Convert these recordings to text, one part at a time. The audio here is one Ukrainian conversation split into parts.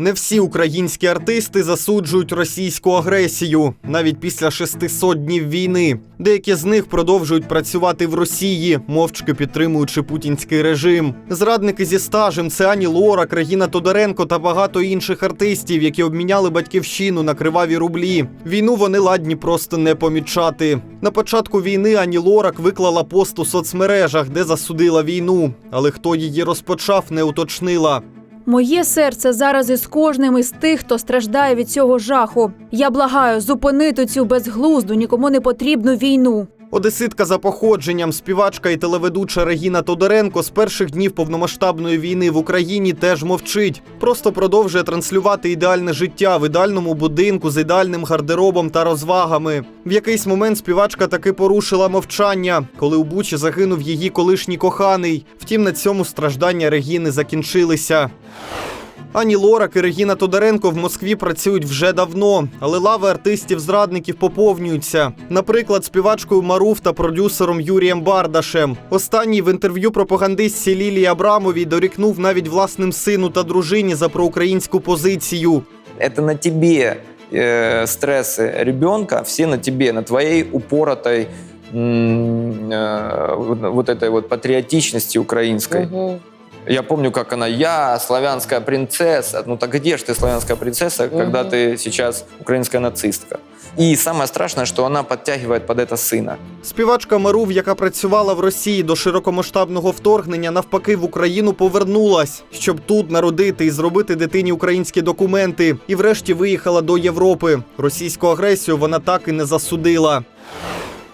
Не всі українські артисти засуджують російську агресію навіть після 600 днів війни. Деякі з них продовжують працювати в Росії, мовчки підтримуючи путінський режим. Зрадники зі стажем це Ані Лорак, Регіна Тодоренко та багато інших артистів, які обміняли батьківщину на криваві рублі. Війну вони ладні просто не помічати. На початку війни Ані Лорак виклала пост у соцмережах, де засудила війну. Але хто її розпочав, не уточнила. Моє серце зараз із кожним із тих, хто страждає від цього жаху. Я благаю зупинити цю безглузду, нікому не потрібну війну. Одеситка за походженням, співачка і телеведуча Регіна Тодоренко з перших днів повномасштабної війни в Україні теж мовчить. Просто продовжує транслювати ідеальне життя в ідеальному будинку з ідеальним гардеробом та розвагами. В якийсь момент співачка таки порушила мовчання, коли у Бучі загинув її колишній коханий. Втім, на цьому страждання Регіни закінчилися. Ані Лорак і Регіна Тодоренко в Москві працюють вже давно, але лави артистів-зрадників поповнюються. Наприклад, співачкою Маруф та продюсером Юрієм Бардашем. Останній в інтерв'ю пропагандистці Лілії Абрамовій дорікнув навіть власним сину та дружині за проукраїнську позицію. Это на тебе э, стрессы ребенка, все на тебе, на твоей упоротой м, э, вот, вот этой вот патриотичности украинской. Я помню, как она, я славянская принцесса. Ну так где же ты славянская принцесса, когда ты сейчас украинская нацистка? И самое страшное, что она подтягивает под это сына. Співачка Марув, яка працювала в Росії до широкомасштабного вторгнення, навпаки в Україну повернулась, щоб тут народити і зробити дитині українські документи, і врешті виїхала до Європи. Російську агресію вона так і не засудила.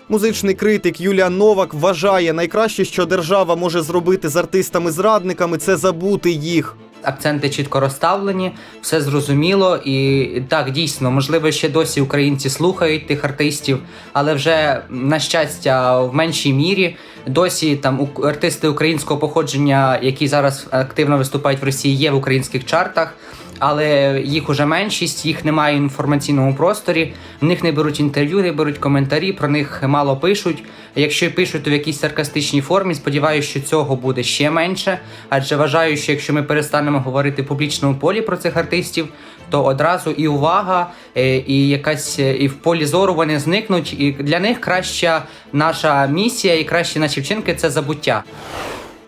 Музичний критик Юліан Новак вважає, найкраще, що держава може зробити з артистами-зрадниками, це забути їх. Акценти чітко розставлені, все зрозуміло, і так дійсно, можливо, ще досі українці слухають тих артистів, але вже на щастя, в меншій мірі досі там артисти українського походження, які зараз активно виступають в Росії, є в українських чартах. Але їх уже меншість, їх немає в інформаційному просторі. В них не беруть інтерв'ю, не беруть коментарі, про них мало пишуть. Якщо пишуть, то в якійсь саркастичній формі. Сподіваюся, що цього буде ще менше. Адже вважаю, що якщо ми перестанемо говорити в публічному полі про цих артистів, то одразу і увага, е, і якась е, і в полі зору вони зникнуть. І для них краща наша місія і кращі наші вчинки це забуття.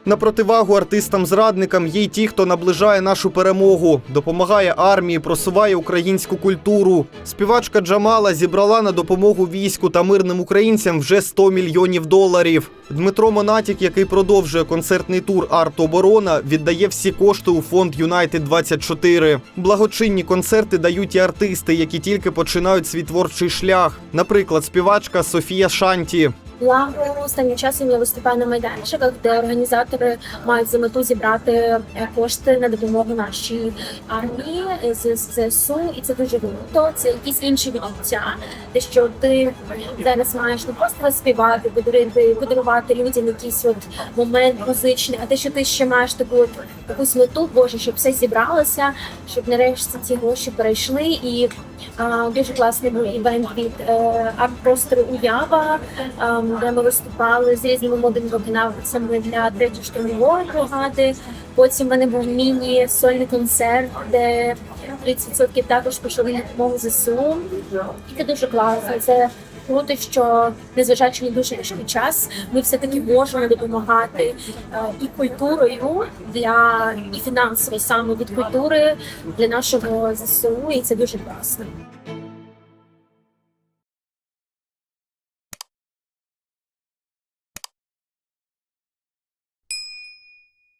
На противагу артистам-зрадникам є й ті, хто наближає нашу перемогу, допомагає армії, просуває українську культуру. Співачка Джамала зібрала на допомогу війську та мирним українцям вже 100 мільйонів доларів. Дмитро Монатік, який продовжує концертний тур Арт Оборона, віддає всі кошти у фонд Юнайтед 24 Благочинні концерти дають і артисти, які тільки починають свій творчий шлях. Наприклад, співачка Софія Шанті. Лагу останнім часом я виступаю на майданчиках, де організатори мають за мету зібрати е, кошти на допомогу нашій армії з з ЗСУ, і це дуже круто. Це якісь інші відчуття, те, що ти зараз маєш не просто співати, подарувати, подарувати людям якийсь от момент музичний, а те, що ти ще маєш таку якусь мету, боже, щоб все зібралося, щоб нарешті ці гроші перейшли. І а, дуже класний був івент від е, арт-простору Уява. ем, де ми виступали з різними молодими виконавцями для третьої штурмової бригади. Потім в мене був міні-сольний концерт, де 30% також пішли на допомогу ЗСУ. І це дуже класно. Це круто, що незважаючи на дуже важкий час, ми все-таки можемо допомагати е, і культурою для і фінансово саме від культури для нашого ЗСУ, і це дуже класно.